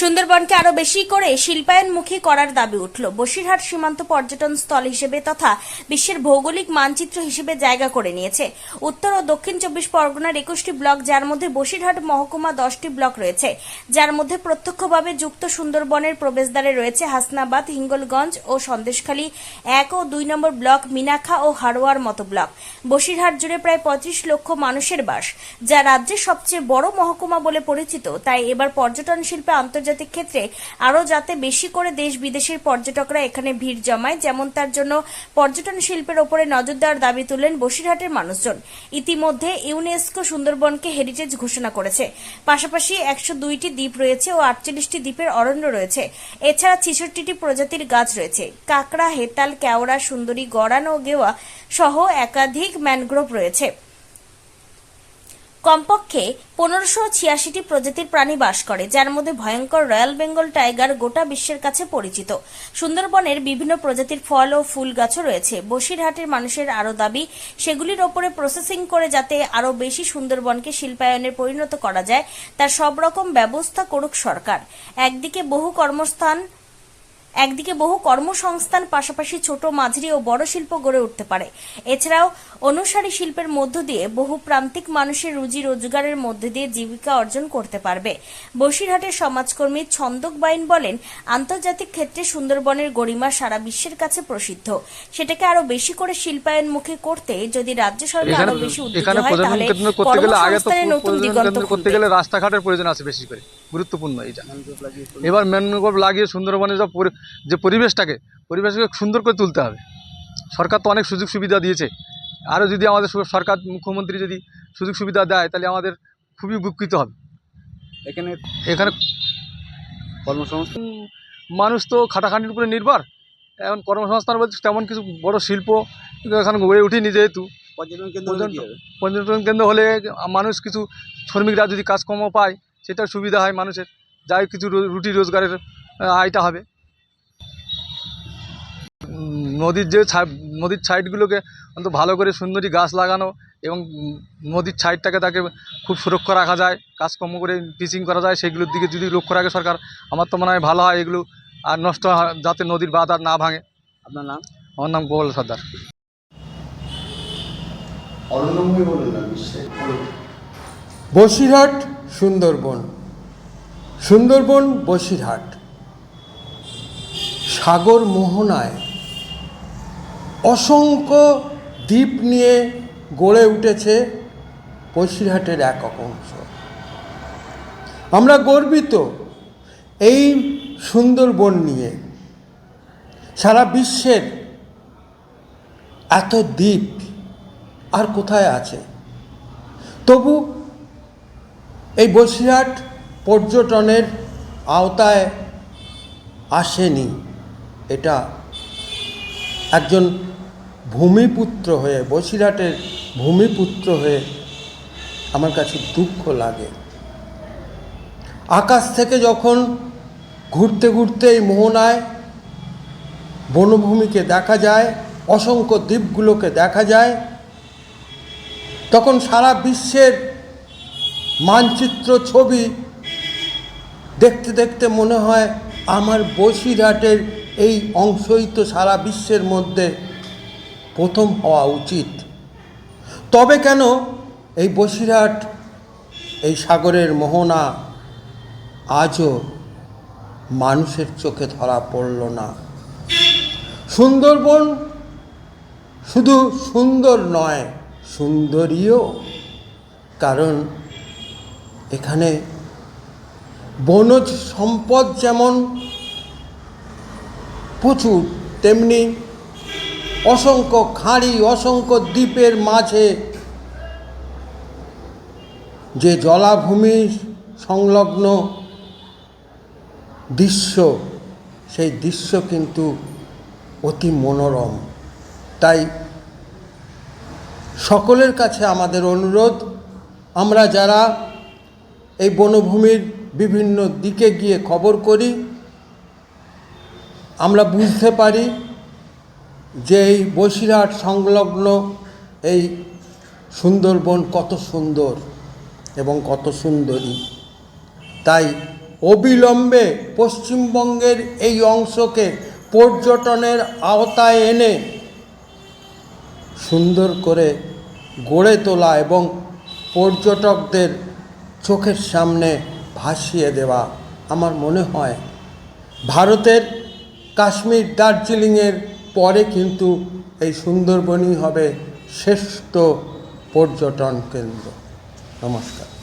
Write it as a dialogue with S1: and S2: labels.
S1: সুন্দরবনকে আরও বেশি করে শিল্পায়নমুখী করার দাবি উঠল। বসিরহাট সীমান্ত পর্যটন স্থল হিসেবে তথা বিশ্বের ভৌগোলিক মানচিত্র হিসেবে জায়গা করে নিয়েছে। উত্তর ও দক্ষিণ চব্বিশ পরগনার একুশটি ব্লক, যার মধ্যে বসিরহাট মহকুমা দশটি ব্লক রয়েছে। যার মধ্যে প্রত্যক্ষভাবে যুক্ত সুন্দরবনের প্রবেশদ্বারে রয়েছে হাসনাবাদ, হিঙ্গলগঞ্জ ও সন্দেশখালী এক ও দুই নম্বর ব্লক মিনাখা ও হারোয়ার মতো ব্লক। বসিরহাট জুড়ে প্রায় পঁয়ত্রিশ লক্ষ মানুষের বাস, যা রাজ্যের সবচেয়ে বড় মহকুমা বলে পরিচিত। তাই এবার পর্যটন শিল্পে আন্তর্জাতিক ক্ষেত্রে আরও যাতে বেশি করে দেশ বিদেশের পর্যটকরা এখানে ভিড় জমায়, যেমন তার জন্য পর্যটন শিল্পের ওপরে নজর দেওয়ার দাবি তুললেন বসিরহাটের মানুষজন। ইতিমধ্যে ইউনেস্কো সুন্দরবনকে হেরিটেজ ঘোষণা করেছে। পাশাপাশি একশো দুইটি দ্বীপ রয়েছে ও আটচল্লিশটি দ্বীপের অরণ্য রয়েছে। এছাড়া ছেষট্টিটি প্রজাতির গাছ রয়েছে। কাকড়া, হেতাল, কেওড়া, সুন্দরী, গড়ান গেওয়া সহ একাধিক ম্যানগ্রোভ রয়েছে। কমপক্ষে পনেরোশো ছিয়াশিটি প্রজাতির প্রাণী বাস করে, যার মধ্যে ভয়ঙ্কর রয়্যাল বেঙ্গল টাইগার গোটা বিশ্বের কাছে পরিচিত। সুন্দরবনের বিভিন্ন প্রজাতির ফল ও ফুল গাছও রয়েছে। বসিরহাটের মানুষের আরও দাবি, সেগুলির ওপরে প্রসেসিং করে যাতে আরও বেশি সুন্দরবনকে শিল্পায়নে পরিণত করা যায়, তার সব রকম ব্যবস্থা করুক সরকার। একদিকে বহু কর্মস্থান একদিকে বহু কর্মসংস্থান পাশাপাশি ছোট মাঝারি ও বড় শিল্প গড়ে উঠতে পারে। এছাড়াও অনুসারী শিল্পের মধ্য দিয়ে বহু প্রান্তিক মানুষের রুজি রোজগারের মধ্যে দিয়ে জীবিকা অর্জন করতে পারবে। বসিরহাটের সমাজকর্মী ছন্দক বাইন বলেন আন্তর্জাতিক ক্ষেত্রে সুন্দরবনের গরিমা সারা বিশ্বের কাছে প্রসিদ্ধ। সেটাকে আরও বেশি করে শিল্পায়নমুখী করতে যদি রাজ্য সরকার আরও বেশি উদ্যোগী হয় তাহলে
S2: কেন্দ্র করতে গেলে আগে তো
S1: কর্মসংস্থানের নতুন দিগন্ত
S2: করতে গেলে রাস্তাঘাটের প্রয়োজন আছে বেশি করে। গুরুত্বপূর্ণ এবার ম্যানগ্রোভ লাগিয়ে যা পরি- যে পরিবেশটাকে পরিবেশকে সুন্দর করে তুলতে হবে। সরকার তো অনেক সুযোগ সুবিধা দিয়েছে। আরও যদি আমাদের সরকার মুখ্যমন্ত্রী যদি সুযোগ সুবিধা দেয় তাহলে আমাদের খুবই উপকৃত হবে।
S3: এখানে
S2: এখানে
S3: কর্মসংস্থান
S2: মানুষ তো খাটাখাটির উপরে নির্ভর। এখন কর্মসংস্থান বলতে তেমন কিছু বড় শিল্প এখানে গড়ে উঠেনি যেহেতু।
S3: পর্যটন কেন্দ্র হলে
S2: পর্যটন কেন্দ্র হলে মানুষ কিছু শ্রমিকরা যদি কাজকর্ম পায় সেটা সুবিধা হয় মানুষের। যাই কিছু রুটি রোজগারের আয়টা হবে। নদীর যে নদীর সাইডগুলোকে অন্তত ভালো করে সুন্দরী গাছ লাগানো এবং নদীর সাইডটাকে তাকে খুব সুরক্ষা রাখা যায় কাজকর্ম করে পিচিং করা যায় সেগুলোর দিকে যদি লক্ষ্য রাখে সরকার আমার তো মনে হয় ভালো হয় এগুলো আর নষ্ট হয় যাতে নদীর বাঁধ আর না ভাঙে।
S3: আপনার নাম?
S2: আমার নাম গোপাল সর্দার।
S4: বসিরহাট সুন্দরবন। সুন্দরবন বসিরহাট। সাগর মোহনায় অসংখ্য দ্বীপ নিয়ে গড়ে উঠেছে বসিরহাটের এক অংশ। আমরা গর্বিত এই সুন্দরবন নিয়ে। সারা বিশ্বের এত দ্বীপ আর কোথায় আছে? তবু এই বসিরহাট পর্যটনের আওতায় আসেনি এটা একজন ভূমিপুত্র হয়ে, বসিরহাটের ভূমিপুত্র হয়ে আমার কাছে দুঃখ লাগে। আকাশ থেকে যখন ঘুরতে ঘুরতে এই মোহনায় বনভূমিকে দেখা যায়, অসংখ্য দ্বীপগুলোকে দেখা যায়, তখন সারা বিশ্বের মানচিত্র ছবি দেখতে দেখতে মনে হয় আমার বসিরহাটের এই অংশই তো সারা বিশ্বের মধ্যে প্রথম হওয়া উচিত। তবে কেন এই বসিরহাট, এই সাগরের মোহনা আজও মানুষের চোখে ধরা পড়ল না? সুন্দরবন শুধু সুন্দর নয়, সুন্দরীও। কারণ এখানে বনজ সম্পদ যেমন প্রচুর, তেমনি অসংখ্য খাঁড়ি, অসংখ্য দ্বীপের মাঝে যে জলাভূমি সংলগ্ন দৃশ্য, সেই দৃশ্য কিন্তু অতি মনোরম। তাই সকলের কাছে আমাদের অনুরোধ, আমরা যারা এই বনভূমির বিভিন্ন দিকে গিয়ে খবর করি, আমরা বুঝতে পারি যে এই বসিরহাট সংলগ্ন এই সুন্দরবন কত সুন্দর এবং কত সুন্দরী। তাই অবিলম্বে পশ্চিমবঙ্গের এই অংশকে পর্যটনের আওতায় এনে সুন্দর করে গড়ে তোলা এবং পর্যটকদের চোখের সামনে ভাসিয়ে দেওয়া আমার মনে হয়। ভারতের কাশ্মীর দার্জিলিংয়ের পরে কিন্তু এই সুন্দরবনই হবে শ্রেষ্ঠ পর্যটন কেন্দ্র। নমস্কার।